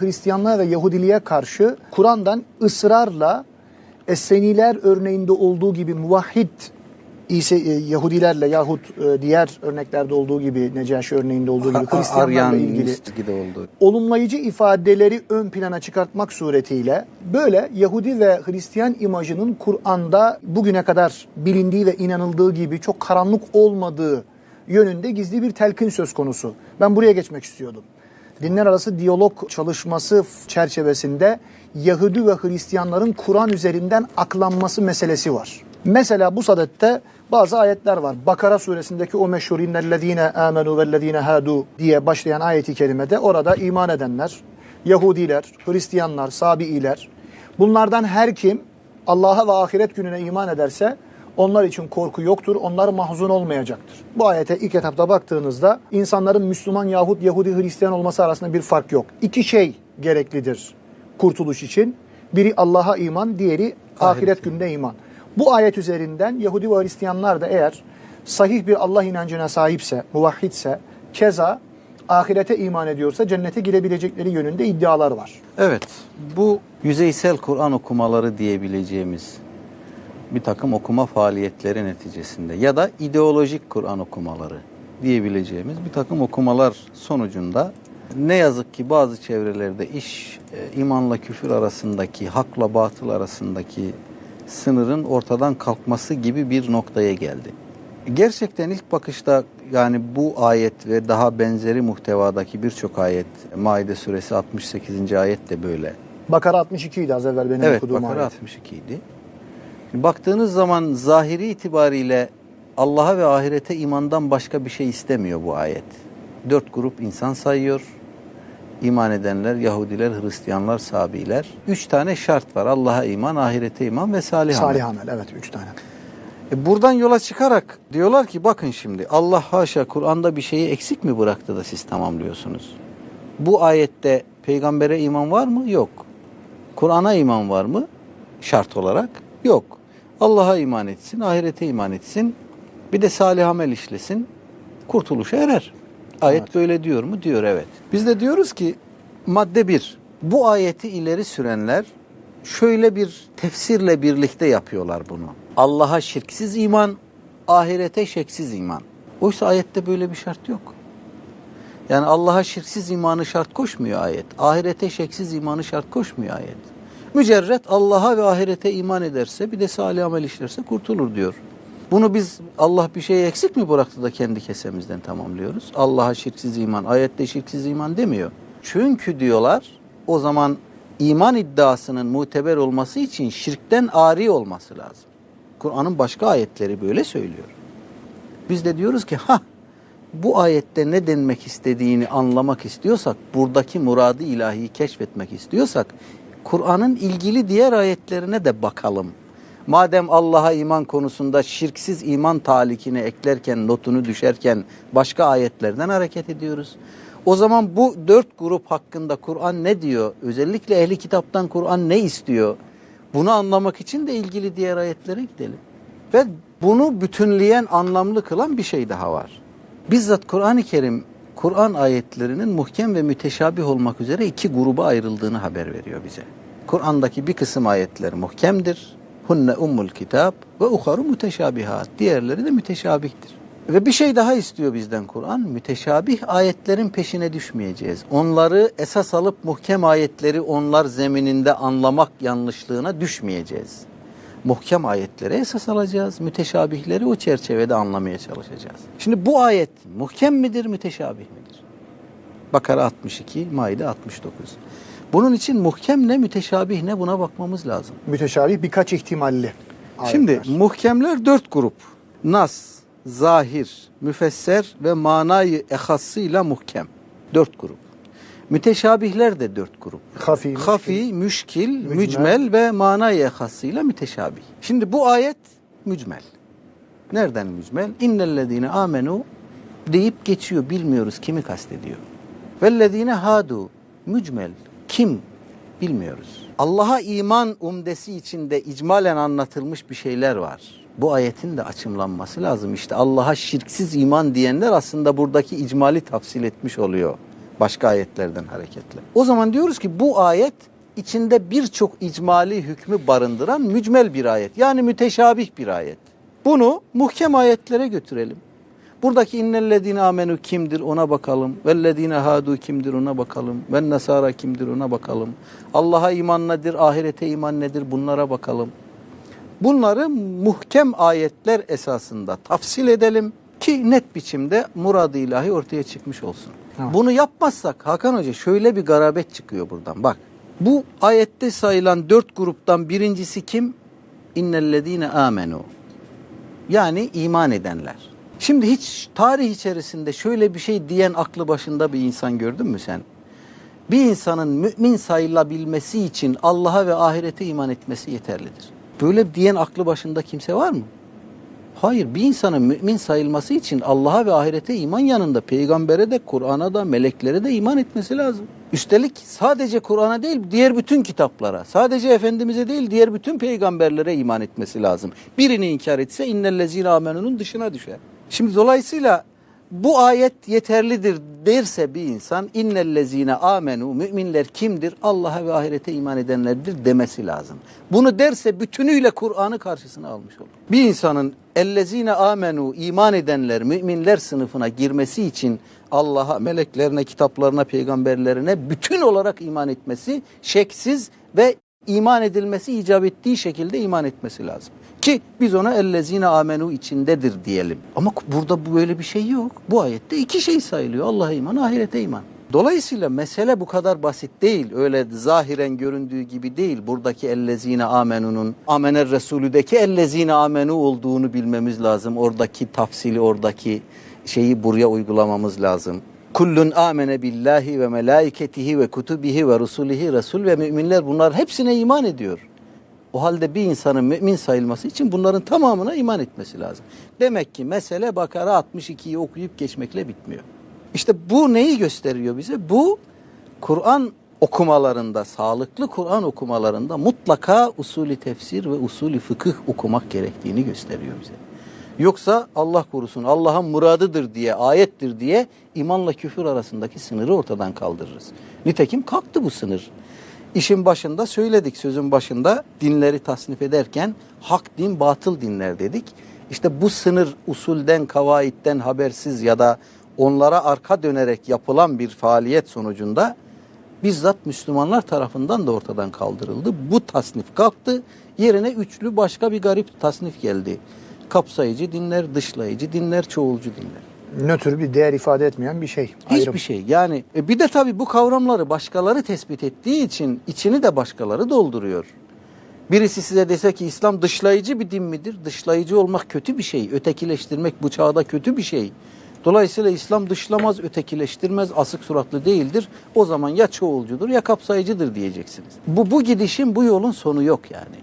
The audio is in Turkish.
Hristiyanlığa ve Yahudiliğe karşı Kur'an'dan ısrarla Esseniler örneğinde olduğu gibi muvahhid İse, Yahudilerle yahut e, diğer örneklerde olduğu gibi Necaşi örneğinde olduğu gibi Hristiyanlarla ilgili ilgili oldu. olumlayıcı ifadeleri ön plana çıkartmak suretiyle böyle Yahudi ve Hristiyan imajının Kur'an'da bugüne kadar bilindiği ve inanıldığı gibi çok karanlık olmadığı yönünde gizli bir telkin söz konusu. Ben buraya geçmek istiyordum. Dinler arası diyalog çalışması çerçevesinde Yahudi ve Hristiyanların Kur'an üzerinden aklanması meselesi var. Mesela bu sadette bazı ayetler var. Bakara suresindeki o meşhur innellezine amenu vellezine hadu diye başlayan ayeti kerimede orada iman edenler, Yahudiler, Hristiyanlar, Sabi'iler bunlardan her kim Allah'a ve ahiret gününe iman ederse onlar için korku yoktur, onlar mahzun olmayacaktır. Bu ayete ilk etapta baktığınızda insanların Müslüman yahut Yahudi Hristiyan olması arasında bir fark yok. İki şey gereklidir kurtuluş için. Biri Allah'a iman, diğeri ahiret gününe iman. Bu ayet üzerinden Yahudi ve Hristiyanlar da eğer sahih bir Allah inancına sahipse, muvahhidse, keza ahirete iman ediyorsa cennete girebilecekleri yönünde iddialar var. Evet, bu yüzeysel Kur'an okumaları diyebileceğimiz bir takım okuma faaliyetleri neticesinde ya da ideolojik Kur'an okumaları diyebileceğimiz bir takım okumalar sonucunda ne yazık ki bazı çevrelerde iş e, imanla küfür arasındaki, hakla batıl arasındaki sınırın ortadan kalkması gibi bir noktaya geldi. Gerçekten ilk bakışta yani bu ayet ve daha benzeri muhtevadaki birçok ayet, Maide suresi 68. ayet de böyle. Bakara 62 idi az evvel benim Evet, okuduğum Bakara ayet. 62 idi. Baktığınız zaman zahiri itibariyle Allah'a ve ahirete imandan başka bir şey istemiyor bu ayet. Dört grup insan sayıyor. İman edenler, Yahudiler, Hristiyanlar, Sabiler. Üç tane şart var. Allah'a iman, ahirete iman ve salih amel. Salih amel evet 3 tane. E buradan yola çıkarak diyorlar ki bakın şimdi Allah haşa Kur'an'da bir şeyi eksik mi bıraktı da siz tamamlıyorsunuz? Bu ayette peygambere iman var mı? Yok. Kur'an'a iman var mı? Şart olarak yok. Allah'a iman etsin, ahirete iman etsin. Bir de salih amel işlesin. Kurtuluşa erer. Ayet Evet. böyle diyor mu? Diyor evet. Biz de diyoruz ki madde bir. Bu ayeti ileri sürenler şöyle bir tefsirle birlikte yapıyorlar bunu. Allah'a şirksiz iman, ahirete şeksiz iman. Oysa ayette böyle bir şart yok. Yani Allah'a şirksiz imanı şart koşmuyor ayet. Ahirete şeksiz imanı şart koşmuyor ayet. Mücerret Allah'a ve ahirete iman ederse bir de salih amel işlerse kurtulur diyor. Bunu biz Allah bir şeyi eksik mi bıraktı da kendi kesemizden tamamlıyoruz? Allah'a şirksiz iman, ayette şirksiz iman demiyor. Çünkü diyorlar o zaman iman iddiasının muteber olması için şirkten ari olması lazım. Kur'an'ın başka ayetleri böyle söylüyor. Biz de diyoruz ki ha bu ayette ne denmek istediğini anlamak istiyorsak, buradaki muradı ilahiyi keşfetmek istiyorsak, Kur'an'ın ilgili diğer ayetlerine de bakalım. Madem Allah'a iman konusunda şirksiz iman talikini eklerken, notunu düşerken başka ayetlerden hareket ediyoruz. O zaman bu dört grup hakkında Kur'an ne diyor? Özellikle ehli kitaptan Kur'an ne istiyor? Bunu anlamak için de ilgili diğer ayetlere gidelim. Ve bunu bütünleyen, anlamlı kılan bir şey daha var. Bizzat Kur'an-ı Kerim, Kur'an ayetlerinin muhkem ve müteşabih olmak üzere iki gruba ayrıldığını haber veriyor bize. Kur'an'daki bir kısım ayetler muhkemdir. Hunne ummul kitap ve uharu müteşabihat. Diğerleri de müteşabihtir. Ve bir şey daha istiyor bizden Kur'an. Müteşabih ayetlerin peşine düşmeyeceğiz. Onları esas alıp muhkem ayetleri onlar zemininde anlamak yanlışlığına düşmeyeceğiz. Muhkem ayetleri esas alacağız. Müteşabihleri o çerçevede anlamaya çalışacağız. Şimdi bu ayet muhkem midir, müteşabih midir? Bakara 62, Maide 69. Bunun için muhkem ne, müteşabih ne buna bakmamız lazım. Müteşabih birkaç ihtimalli. Şimdi ayetler. muhkemler dört grup. Nas, zahir, müfesser ve manayı ehassıyla muhkem. Dört grup. Müteşabihler de dört grup. Hafi, Hafi, müşkil, Mücmel. mücmel, ve manayı ehassıyla müteşabih. Şimdi bu ayet mücmel. Nereden mücmel? İnnellezine amenu deyip geçiyor. Bilmiyoruz kimi kastediyor. Vellezine hadu mücmel. Kim? Bilmiyoruz. Allah'a iman umdesi içinde icmalen anlatılmış bir şeyler var. Bu ayetin de açımlanması lazım. İşte Allah'a şirksiz iman diyenler aslında buradaki icmali tafsil etmiş oluyor. Başka ayetlerden hareketle. O zaman diyoruz ki bu ayet içinde birçok icmali hükmü barındıran mücmel bir ayet. Yani müteşabih bir ayet. Bunu muhkem ayetlere götürelim. Buradaki innellezine amenu kimdir ona bakalım. Vellezine hadu kimdir ona bakalım. Ve nasara kimdir ona bakalım. Allah'a iman nedir, ahirete iman nedir bunlara bakalım. Bunları muhkem ayetler esasında tafsil edelim ki net biçimde murad-ı ilahi ortaya çıkmış olsun. Evet. Bunu yapmazsak Hakan Hoca şöyle bir garabet çıkıyor buradan. Bak bu ayette sayılan dört gruptan birincisi kim? İnnellezine amenu. Yani iman edenler. Şimdi hiç tarih içerisinde şöyle bir şey diyen aklı başında bir insan gördün mü sen? Bir insanın mümin sayılabilmesi için Allah'a ve ahirete iman etmesi yeterlidir. Böyle diyen aklı başında kimse var mı? Hayır, bir insanın mümin sayılması için Allah'a ve ahirete iman yanında peygambere de, Kur'an'a da, meleklere de iman etmesi lazım. Üstelik sadece Kur'an'a değil, diğer bütün kitaplara, sadece Efendimiz'e değil, diğer bütün peygamberlere iman etmesi lazım. Birini inkar etse innellezine amenunun dışına düşer. Şimdi dolayısıyla bu ayet yeterlidir derse bir insan innellezine amenu müminler kimdir? Allah'a ve ahirete iman edenlerdir demesi lazım. Bunu derse bütünüyle Kur'an'ı karşısına almış olur. Bir insanın ellezine amenu iman edenler müminler sınıfına girmesi için Allah'a, meleklerine, kitaplarına, peygamberlerine bütün olarak iman etmesi şeksiz ve iman edilmesi icap ettiği şekilde iman etmesi lazım. Ki biz ona ellezine amenu içindedir diyelim. Ama burada bu böyle bir şey yok. Bu ayette iki şey sayılıyor. Allah'a iman, ahirete iman. Dolayısıyla mesele bu kadar basit değil. Öyle zahiren göründüğü gibi değil. Buradaki ellezine amenunun amener Resulü'deki ellezine amenu olduğunu bilmemiz lazım. Oradaki tafsili, oradaki şeyi buraya uygulamamız lazım. Kullun amene billahi ve melaiketihi ve kutubihi ve rusulihi Resul ve müminler bunlar hepsine iman ediyor. O halde bir insanın mümin sayılması için bunların tamamına iman etmesi lazım. Demek ki mesele Bakara 62'yi okuyup geçmekle bitmiyor. İşte bu neyi gösteriyor bize? Bu Kur'an okumalarında, sağlıklı Kur'an okumalarında mutlaka usulü tefsir ve usulü fıkıh okumak gerektiğini gösteriyor bize. Yoksa Allah korusun Allah'ın muradıdır diye, ayettir diye imanla küfür arasındaki sınırı ortadan kaldırırız. Nitekim kalktı bu sınır. İşin başında söyledik, sözün başında dinleri tasnif ederken hak din, batıl dinler dedik. İşte bu sınır usulden, kavaitten habersiz ya da onlara arka dönerek yapılan bir faaliyet sonucunda bizzat Müslümanlar tarafından da ortadan kaldırıldı. Bu tasnif kalktı. Yerine üçlü başka bir garip tasnif geldi. Kapsayıcı dinler, dışlayıcı dinler, çoğulcu dinler. Nötr bir değer ifade etmeyen bir şey. ayrım. Hiçbir şey. Yani e, bir de tabii bu kavramları başkaları tespit ettiği için içini de başkaları dolduruyor. Birisi size dese ki İslam dışlayıcı bir din midir? Dışlayıcı olmak kötü bir şey. Ötekileştirmek bu çağda kötü bir şey. Dolayısıyla İslam dışlamaz, ötekileştirmez, asık suratlı değildir. O zaman ya çoğulcudur ya kapsayıcıdır diyeceksiniz. Bu, bu gidişin, bu yolun sonu yok yani.